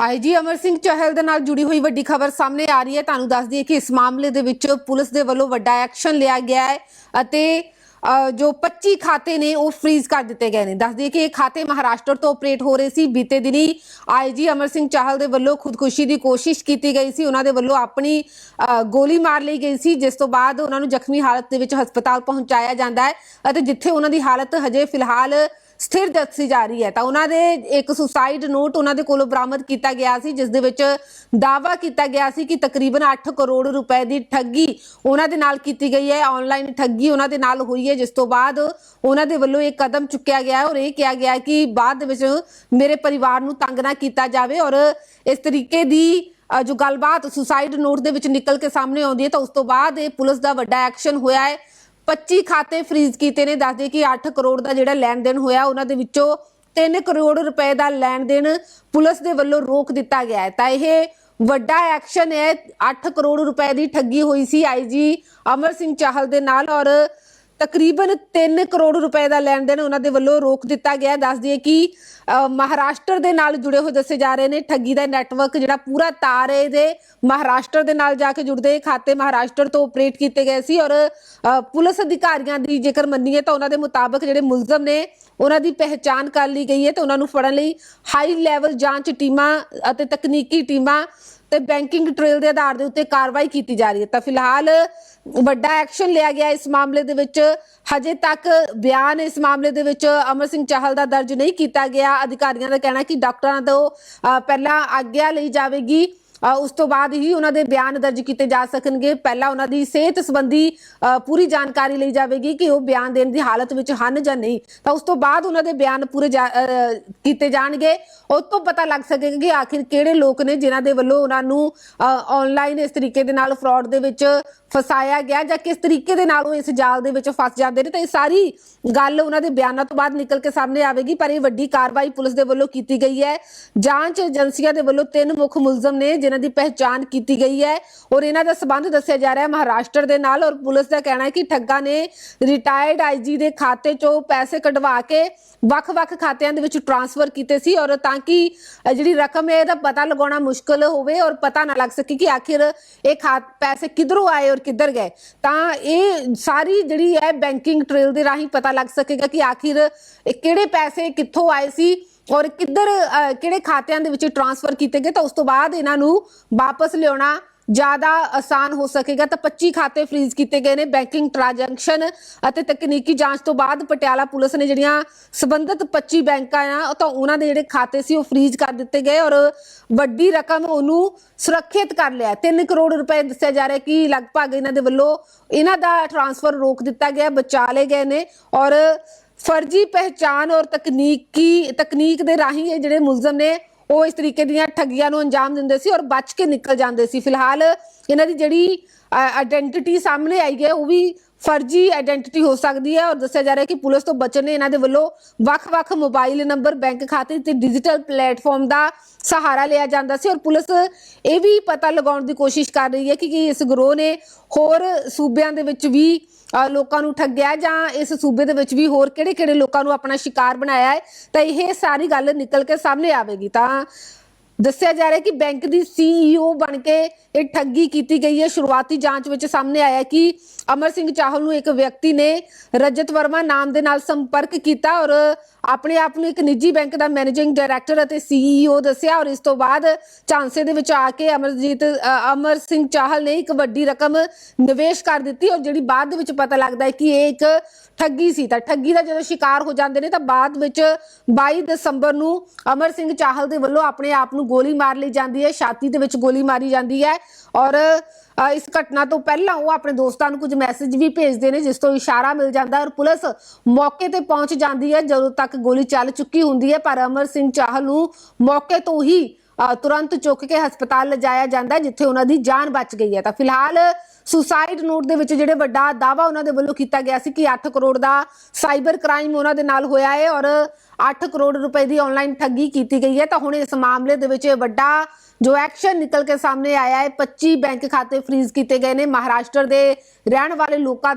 IG Amar Singh Chahal ਦੇ ਨਾਲ ਜੁੜੀ ਹੋਈ ਵੱਡੀ ਖਬਰ ਸਾਹਮਣੇ ਆ ਰਹੀ ਹੈ। ਤੁਹਾਨੂੰ ਦੱਸ ਦਈਏ ਕਿ ਇਸ ਮਾਮਲੇ ਦੇ ਵਿੱਚ ਪੁਲਿਸ ਦੇ ਵੱਲੋਂ ਵੱਡਾ ਐਕਸ਼ਨ ਲਿਆ ਗਿਆ ਹੈ ਅਤੇ ਜੋ 25 ਖਾਤੇ ਨੇ ਉਹ ਫ੍ਰੀਜ਼ ਕਰ ਦਿੱਤੇ ਗਏ ਨੇ। ਦੱਸ ਦਈਏ ਕਿ ਇਹ ਖਾਤੇ ਮਹਾਰਾਸ਼ਟਰ ਤੋਂ ਆਪਰੇਟ ਹੋ ਰਹੇ ਸੀ। ਬੀਤੇ ਦਿਨੀ ਆਈਜੀ ਅਮਰ ਸਿੰਘ ਚਾਹਲ ਦੇ ਵੱਲੋਂ ਖੁਦਕੁਸ਼ੀ ਦੀ ਕੋਸ਼ਿਸ਼ ਕੀਤੀ ਗਈ ਸੀ। ਉਹਨਾਂ ਦੇ ਵੱਲੋਂ ਆਪਣੀ ਗੋਲੀ ਮਾਰ ਲਈ ਗਈ ਸੀ, ਜਿਸ ਤੋਂ ਬਾਅਦ ਉਹਨਾਂ ਨੂੰ ਜ਼ਖਮੀ ਹਾਲਤ ਦੇ ਵਿੱਚ ਹਸਪਤਾਲ ਪਹੁੰਚਾਇਆ ਜਾਂਦਾ ਹੈ ਅਤੇ ਜਿੱਥੇ ਉਹਨਾਂ ਦੀ ਹਾਲਤ ਹਜੇ ਫਿਲਹਾਲ ਸਥਿਰ ਦੱਸੀ ਜਾ ਰਹੀ ਹੈ ਤਾਂ ਉਹਨਾਂ ਦੇ ਇੱਕ ਸੁਸਾਈਡ ਨੋਟ ਉਹਨਾਂ ਦੇ ਕੋਲੋਂ ਬਰਾਮਦ ਕੀਤਾ ਗਿਆ ਸੀ, ਜਿਸ ਦੇ ਵਿੱਚ ਦਾਅਵਾ ਕੀਤਾ ਗਿਆ ਸੀ ਕਿ ਤਕਰੀਬਨ 8 ਕਰੋੜ ਰੁਪਏ ਦੀ ਠੱਗੀ ਉਹਨਾਂ ਦੇ ਨਾਲ ਕੀਤੀ ਗਈ ਹੈ ਆਨਲਾਈਨ ਠੱਗੀ ਉਹਨਾਂ ਦੇ ਨਾਲ ਹੋਈ ਹੈ, ਜਿਸ ਤੋਂ ਬਾਅਦ ਉਹਨਾਂ ਦੇ ਵੱਲੋਂ ਇਹ ਕਦਮ ਚੁੱਕਿਆ ਗਿਆ ਔਰ ਇਹ ਕਿਹਾ ਗਿਆ ਕਿ ਬਾਅਦ ਦੇ ਵਿੱਚ ਮੇਰੇ ਪਰਿਵਾਰ ਨੂੰ ਤੰਗ ਨਾ ਕੀਤਾ ਜਾਵੇ ਔਰ ਇਸ ਤਰੀਕੇ ਦੀ ਜੋ ਗੱਲਬਾਤ ਸੁਸਾਈਡ ਨੋਟ ਦੇ ਵਿੱਚ ਨਿਕਲ ਕੇ ਸਾਹਮਣੇ ਆਉਂਦੀ ਹੈ ਤਾਂ ਉਸ ਤੋਂ ਬਾਅਦ ਇਹ ਪੁਲਿਸ ਦਾ ਵੱਡਾ ਐਕਸ਼ਨ ਹੋਇਆ ਹੈ। 25 ਖਾਤੇ ਫ੍ਰੀਜ਼ ਕੀਤੇ ਨੇ, ਦੱਸਦੇ ਕਿ 8 ਕਰੋੜ ਦਾ ਜਿਹੜਾ ਲੈਣ ਦੇਣ ਹੋਇਆ, ਉਹਨਾਂ ਦੇ ਵਿੱਚੋਂ 3 ਕਰੋੜ ਰੁਪਏ ਦਾ ਲੈਣ ਦੇਣ ਪੁਲਿਸ ਦੇ ਵੱਲੋਂ ਰੋਕ ਦਿੱਤਾ ਗਿਆ ਹੈ। ਤਾਂ ਇਹ ਵੱਡਾ ਐਕਸ਼ਨ ਹੈ। 8 ਕਰੋੜ ਰੁਪਏ ਦੀ ਠੱਗੀ ਹੋਈ ਸੀ ਆਈਜੀ ਅਮਰ ਸਿੰਘ ਚਾਹਲ ਦੇ ਨਾਲ ਔਰ ਤਕਰੀਬਨ 3 ਕਰੋੜ ਰੁਪਏ ਦਾ ਲੈਣ ਦੇਣ ਉਹਨਾਂ ਦੇ ਵੱਲੋਂ ਰੋਕ ਦਿੱਤਾ ਗਿਆ। ਦੱਸ ਦਈਏ ਕਿ ਮਹਾਰਾਸ਼ਟਰ ਦੇ ਨਾਲ ਜੁੜੇ ਹੋਏ ਦੱਸੇ ਜਾ ਰਹੇ ਨੇ। ਠੱਗੀ ਦਾ ਨੈਟਵਰਕ ਜਿਹੜਾ ਪੂਰਾ ਤਾਰ ਹੈ ਇਹਦੇ ਮਹਾਰਾਸ਼ਟਰ ਦੇ ਨਾਲ ਜਾ ਕੇ ਜੁੜਦੇ ਖਾਤੇ ਮਹਾਰਾਸ਼ਟਰ ਤੋਂ ਆਪਰੇਟ ਕੀਤੇ ਗਏ ਸੀ ਔਰ ਪੁਲਿਸ ਅਧਿਕਾਰੀਆਂ ਦੀ ਜੇਕਰ ਮੰਨੀਏ ਤਾਂ ਉਹਨਾਂ ਦੇ ਮੁਤਾਬਕ ਜਿਹੜੇ ਮੁਲਜ਼ਮ ਨੇ, ਉਹਨਾਂ ਦੀ ਪਹਿਚਾਣ ਕਰ ਲਈ ਗਈ ਹੈ ਤੇ ਉਹਨਾਂ ਨੂੰ ਫੜਨ ਲਈ ਹਾਈ ਲੈਵਲ ਜਾਂਚ ਟੀਮਾਂ ਅਤੇ ਤਕਨੀਕੀ ਟੀਮਾਂ ਤੇ ਬੈਂਕਿੰਗ ਟ੍ਰੇਲ ਦੇ ਆਧਾਰ ਦੇ ਉੱਤੇ ਕਾਰਵਾਈ ਕੀਤੀ ਜਾ ਰਹੀ ਹੈ। ਤਾਂ ਫਿਲਹਾਲ ਵੱਡਾ ਐਕਸ਼ਨ ਲਿਆ ਗਿਆ ਇਸ ਮਾਮਲੇ ਦੇ ਵਿੱਚ। ਹਜੇ ਤੱਕ ਬਿਆਨ ਇਸ ਮਾਮਲੇ ਦੇ ਵਿੱਚ ਅਮਰ ਸਿੰਘ ਚਾਹਲ ਦਾ ਦਰਜ ਨਹੀਂ ਕੀਤਾ ਗਿਆ। ਅਧਿਕਾਰੀਆਂ ਦਾ ਕਹਿਣਾ ਕਿ ਡਾਕਟਰਾਂ ਤੋਂ ਪਹਿਲਾਂ ਆਗਿਆ ਲਈ ਜਾਵੇਗੀ। ਉਸ ਤੋਂ ਬਾਅਦ ਹੀ ਉਹਨਾਂ ਦੇ ਬਿਆਨ ਦਰਜ ਕੀਤੇ ਜਾ ਸਕਣਗੇ। ਪਹਿਲਾਂ ਉਹਨਾਂ ਦੀ ਸਿਹਤ ਸੰਬੰਧੀ ਅ, ਪੂਰੀ ਜਾਣਕਾਰੀ ਲਈ ਜਾਵੇਗੀ ਕਿ ਉਹ ਬਿਆਨ ਦੇਣ ਦੀ ਹਾਲਤ ਵਿੱਚ ਹਨ ਜਾਂ ਨਹੀਂ। ਤਾਂ ਉਸ ਤੋਂ ਬਾਅਦ ਉਹਨਾਂ ਦੇ ਬਿਆਨ ਪੂਰੇ ਜਾ- ਅ, ਕੀਤੇ ਜਾਣਗੇ। ਉਸ ਤੋਂ ਪਤਾ ਲੱਗ ਸਕੇਗਾ ਕਿ ਆਖਿਰ ਕਿਹੜੇ ਲੋਕ ਨੇ ਜਿਨ੍ਹਾਂ ਦੇ ਵੱਲੋਂ ਉਹਨਾਂ ਨੂੰ ਆਨਲਾਈਨ ਇਸ ਤਰੀਕੇ ਦੇ ਨਾਲ ਫਰਾਡ ਦੇ ਵਿੱਚ ਫਸਾਇਆ ਗਿਆ ਜਾਂ ਕਿਸ ਤਰੀਕੇ ਦੇ ਨਾਲ ਉਹ ਇਸ ਜਾਲ ਦੇ ਵਿੱਚ ਫਸ ਜਾਂਦੇ ਨੇ, ਤਾਂ ਇਹ ਸਾਰੀ ਗੱਲ ਉਹਨਾਂ ਦੇ ਬਿਆਨਾਂ ਤੋਂ ਬਾਅਦ ਨਿਕਲ ਕੇ ਸਾਹਮਣੇ ਆਵੇਗੀ, ਪਰ ਇਹ ਵੱਡੀ ਕਾਰਵਾਈ ਪੁਲਿਸ ਦੇ ਵੱਲੋਂ ਕੀਤੀ ਗਈ ਹੈ। ਜਾਂਚ ਏਜੰਸੀਆਂ ਦੇ ਵੱਲੋਂ ਤਿੰਨ ਮੁੱਖ ਮੁਲਜ਼ਮ ਨੇ ਜਿਨ੍ਹਾਂ ਦੀ ਪਹਿਚਾਣ ਕੀਤੀ ਗਈ ਹੈ ਔਰ ਇਹਨਾਂ ਦਾ ਸਬੰਧ ਦੱਸਿਆ ਜਾ ਰਿਹਾ ਹੈ ਮਹਾਰਾਸ਼ਟਰ ਦੇ ਨਾਲ ਔਰ ਪੁਲਿਸ ਦਾ ਕਹਿਣਾ ਹੈ ਕਿ ਠੱਗਾ ਨੇ ਰਿਟਾਇਰਡ ਆਈਜੀ ਦੇ ਖਾਤੇ ਚੋਂ ਪੈਸੇ ਕਢਵਾ ਕੇ ਵੱਖ-ਵੱਖ ਖਾਤਿਆਂ ਦੇ ਵਿੱਚ ਟ੍ਰਾਂਸਫਰ ਕੀਤੇ ਸੀ ਔਰ ਤਾਂ ਕਿ ਜਿਹੜੀ ਰਕਮ ਹੈ ਇਹਦਾ ਪਤਾ ਲਗਾਉਣਾ ਮੁਸ਼ਕਲ ਹੋਵੇ ਔਰ ਪਤਾ ਨਾ ਲੱਗ ਸਕੇ ਕਿ ਆਖਿਰ ਇਹ ਖਾ, ਪੈਸੇ ਕਿੱਧਰੋਂ ਆਏ ਔਰ ਕਿੱਧਰ ਗਏ। ਤਾਂ ਇਹ ਸਾਰੀ ਜਿਹੜੀ ਹੈ ਬੈਂਕਿੰਗ ਟ੍ਰੇਲ ਦੇ ਰਾਹੀਂ ਪਤਾ ਲੱਗ ਸਕੇਗਾ ਕਿ ਆਖਿਰ ਕਿਹੜੇ ਪੈਸੇ ਕਿੱਥੋਂ ਆਏ ਸੀ ਔਰ ਕਿੱਧਰ ਕਿਹੜੇ ਖਾਤਿਆਂ ਦੇ ਵਿੱਚ ਟ੍ਰਾਂਸਫਰ ਕੀਤੇ ਗਏ। ਤਾਂ ਉਸ ਤੋਂ ਬਾਅਦ ਇਹਨਾਂ ਨੂੰ ਵਾਪਸ ਲਿਆਉਣਾ ਜ਼ਿਆਦਾ ਆਸਾਨ ਹੋ ਸਕੇਗਾ। ਤਾਂ 25 ਖਾਤੇ ਫ੍ਰੀਜ਼ ਕੀਤੇ ਗਏ ਨੇ ਬੈਂਕਿੰਗ ਟ੍ਰਾਂਜੈਕਸ਼ਨ ਅਤੇ ਤਕਨੀਕੀ ਜਾਂਚ ਤੋਂ ਬਾਅਦ ਪਟਿਆਲਾ ਪੁਲਿਸ ਨੇ ਜਿਹੜੀਆਂ ਸਬੰਧਤ 25 ਬੈਂਕਾਂ ਆ ਤਾਂ ਉਹਨਾਂ ਦੇ ਜਿਹੜੇ ਖਾਤੇ ਸੀ, ਉਹ ਫ੍ਰੀਜ਼ ਕਰ ਦਿੱਤੇ ਗਏ ਔਰ ਵੱਡੀ ਰਕਮ ਉਹਨੂੰ ਸੁਰੱਖਿਅਤ ਕਰ ਲਿਆ। 3 ਕਰੋੜ ਰੁਪਏ ਦੱਸਿਆ ਜਾ ਰਿਹਾ ਕਿ ਲਗਭਗ ਇਹਨਾਂ ਦੇ ਵੱਲੋਂ ਇਹਨਾਂ ਦਾ ਟ੍ਰਾਂਸਫਰ ਰੋਕ ਦਿੱਤਾ ਗਿਆ, ਬਚਾ ਲਏ ਗਏ ਨੇ ਔਰ ਫਰਜ਼ੀ ਪਹਿਚਾਨ ਔਰ ਤਕਨੀਕੀ, ਤਕਨੀਕ ਦੇ ਰਾਹੀਂ ਇਹ ਜਿਹੜੇ ਮੁਲਜ਼ਮ ਨੇ ਉਹ ਇਸ ਤਰੀਕੇ ਦੀਆਂ ਠੱਗੀਆਂ ਨੂੰ ਅੰਜਾਮ ਦਿੰਦੇ ਸੀ ਔਰ ਬਚ ਕੇ ਨਿਕਲ ਜਾਂਦੇ ਸੀ। ਫਿਲਹਾਲ ਇਹਨਾਂ ਦੀ ਜਿਹੜੀ ਆਇਡੈਂਟੀਟੀ ਸਾਹਮਣੇ ਆਈ ਹੈ, ਉਹ ਵੀ ਫਰਜ਼ੀ ਆਇਡੈਂਟੀਟੀ ਹੋ ਸਕਦੀ ਹੈ ਔਰ ਦੱਸਿਆ ਜਾ ਰਿਹਾ ਕਿ ਪੁਲਿਸ ਤੋਂ ਬਚਣ ਲਈ ਇਹਨਾਂ ਦੇ ਵੱਲੋਂ ਵੱਖ-ਵੱਖ ਮੋਬਾਈਲ ਨੰਬਰ, ਬੈਂਕ ਖਾਤੇ ਤੇ ਡਿਜੀਟਲ ਪਲੇਟਫਾਰਮ ਦਾ ਸਹਾਰਾ ਲਿਆ ਜਾਂਦਾ ਸੀ ਔਰ ਪੁਲਿਸ ਇਹ ਵੀ ਪਤਾ ਲਗਾਉਣ ਦੀ ਕੋਸ਼ਿਸ਼ ਕਰ ਰਹੀ ਹੈ ਕਿ ਇਸ ਗਰੋਹ ਨੇ ਹੋਰ ਸੂਬਿਆਂ ਦੇ ਵਿੱਚ ਵੀ ਲੋਕਾਂ ਨੂੰ ਠੱਗਿਆ ਜਾਂ ਇਸ ਸੂਬੇ ਦੇ ਵਿੱਚ ਵੀ ਹੋਰ ਕਿਹੜੇ-ਕਿਹੜੇ ਲੋਕਾਂ ਨੂੰ ਆਪਣਾ ਸ਼ਿਕਾਰ ਬਣਾਇਆ ਹੈ, ਤਾਂ ਇਹ ਸਾਰੀ ਗੱਲ ਨਿਕਲ ਕੇ ਸਾਹਮਣੇ ਆਵੇਗੀ। ਤਾਂ ਦੱਸਿਆ ਜਾ ਰਿਹਾ ਹੈ ਕਿ ਬੈਂਕ ਦੀ ਸੀਈਓ ਬਣ ਕੇ ਇਹ ਠੱਗੀ ਕੀਤੀ ਗਈ ਹੈ। ਸ਼ੁਰੂਆਤੀ ਜਾਂਚ ਵਿੱਚ ਸਾਹਮਣੇ ਆਇਆ ਕਿ ਅਮਰ ਸਿੰਘ ਚਾਹਲ ਨੂੰ ਇੱਕ ਵਿਅਕਤੀ ਨੇ ਰਜਤ ਵਰਮਾ ਨਾਮ ਦੇ ਨਾਲ ਸੰਪਰਕ ਕੀਤਾ ਔਰ ਆਪਣੇ ਆਪ ਨੂੰ ਇੱਕ ਨਿੱਜੀ ਬੈਂਕ ਦਾ ਮੈਨੇਜਿੰਗ ਡਾਇਰੈਕਟਰ ਅਤੇ ਸੀਈਓ ਦੱਸਿਆ ਔਰ ਇਸ ਤੋਂ ਬਾਅਦ ਝਾਂਸੇ ਦੇ ਵਿੱਚ ਆ ਕੇ ਅਮਰਜੀਤ ਅ, ਅਮਰ ਸਿੰਘ ਚਾਹਲ ਨੇ ਇੱਕ ਵੱਡੀ ਰਕਮ ਨਿਵੇਸ਼ ਕਰ ਦਿੱਤੀ ਔਰ ਜਿਹੜੀ ਬਾਅਦ ਦੇ ਵਿੱਚ ਪਤਾ ਲੱਗਦਾ ਹੈ ਕਿ ਇਹ ਇੱਕ ਠੱਗੀ ਸੀ। ਤਾਂ ਠੱਗੀ ਦਾ ਜਦੋਂ ਸ਼ਿਕਾਰ ਹੋ ਜਾਂਦੇ ਨੇ ਤਾਂ ਬਾਅਦ ਵਿੱਚ 22 ਦਸੰਬਰ ਨੂੰ ਅਮਰ ਸਿੰਘ ਚਾਹਲ ਦੇ ਵੱਲੋਂ ਆਪਣੇ ਆਪ ਨੂੰ ਗੋਲੀ ਮਾਰ ਲਈ ਜਾਂਦੀ ਹੈ, ਛਾਤੀ ਦੇ ਵਿੱਚ ਗੋਲੀ ਮਾਰੀ ਜਾਂਦੀ ਹੈ ਔਰ ਇਸ ਘਟਨਾ ਤੋਂ ਪਹਿਲਾਂ ਉਹ ਆਪਣੇ ਦੋਸਤਾਂ ਨੂੰ ਕੁਝ ਮੈਸੇਜ ਵੀ ਭੇਜਦੇ ਨੇ, ਜਿਸ ਤੋਂ ਇਸ਼ਾਰਾ ਮਿਲ ਜਾਂਦਾ ਔਰ ਪੁਲਿਸ ਮੌਕੇ ਤੇ ਪਹੁੰਚ ਜਾਂਦੀ ਹੈ ਜਦੋਂ ਤੱਕ ਗੋਲੀ ਚੱਲ ਚੁੱਕੀ ਹੁੰਦੀ ਹੈ, ਪਰ ਅਮਰ ਸਿੰਘ ਚਾਹਲ ਨੂੰ ਮੌਕੇ ਤੋਂ ਹੀ ਤੁਰੰਤ ਚੁੱਕ ਕੇ ਹਸਪਤਾਲ ਲਿਜਾਇਆ ਜਾਂਦਾ ਜਿੱਥੇ ਉਹਨਾਂ ਦੀ ਜਾਨ ਬਚ ਗਈ ਹੈ। ਤਾਂ ਫਿਲਹਾਲ ਸੁਸਾਈਡ ਨੋਟ ਦੇ ਵਿੱਚ ਜਿਹੜੇ ਵੱਡਾ ਦਾਵਾ ਉਹਨਾਂ ਦੇ ਵੱਲੋਂ ਕੀਤਾ ਗਿਆ ਸੀ ਕਿ 8 ਕਰੋੜ ਦਾ ਸਾਈਬਰ ਕ੍ਰਾਈਮ ਉਹਨਾਂ ਦੇ ਨਾਲ ਹੋਇਆ ਹੈ ਔਰ 8 ਕਰੋੜ ਰੁਪਏ ਦੀ ਆਨਲਾਈਨ ਠੱਗੀ ਕੀਤੀ ਗਈ ਹੈ। ਤਾਂ ਹੁਣ ਇਸ ਮਾਮਲੇ ਦੇ ਵਿੱਚ ਇਹ ਵੱਡਾ ਜੋ ਐਕਸ਼ਨ ਨਿਕਲ ਕੇ ਸਾਹਮਣੇ ਆਇਆ ਹੈ 25 ਬੈਂਕ ਖਾਤੇ ਫ੍ਰੀਜ਼ ਕੀਤੇ ਗਏ ਨੇ। ਮਹਾਰਾਸ਼ਟਰ ਦੇ ਰਹਿਣ ਵਾਲੇ ਲੋਕਾਂ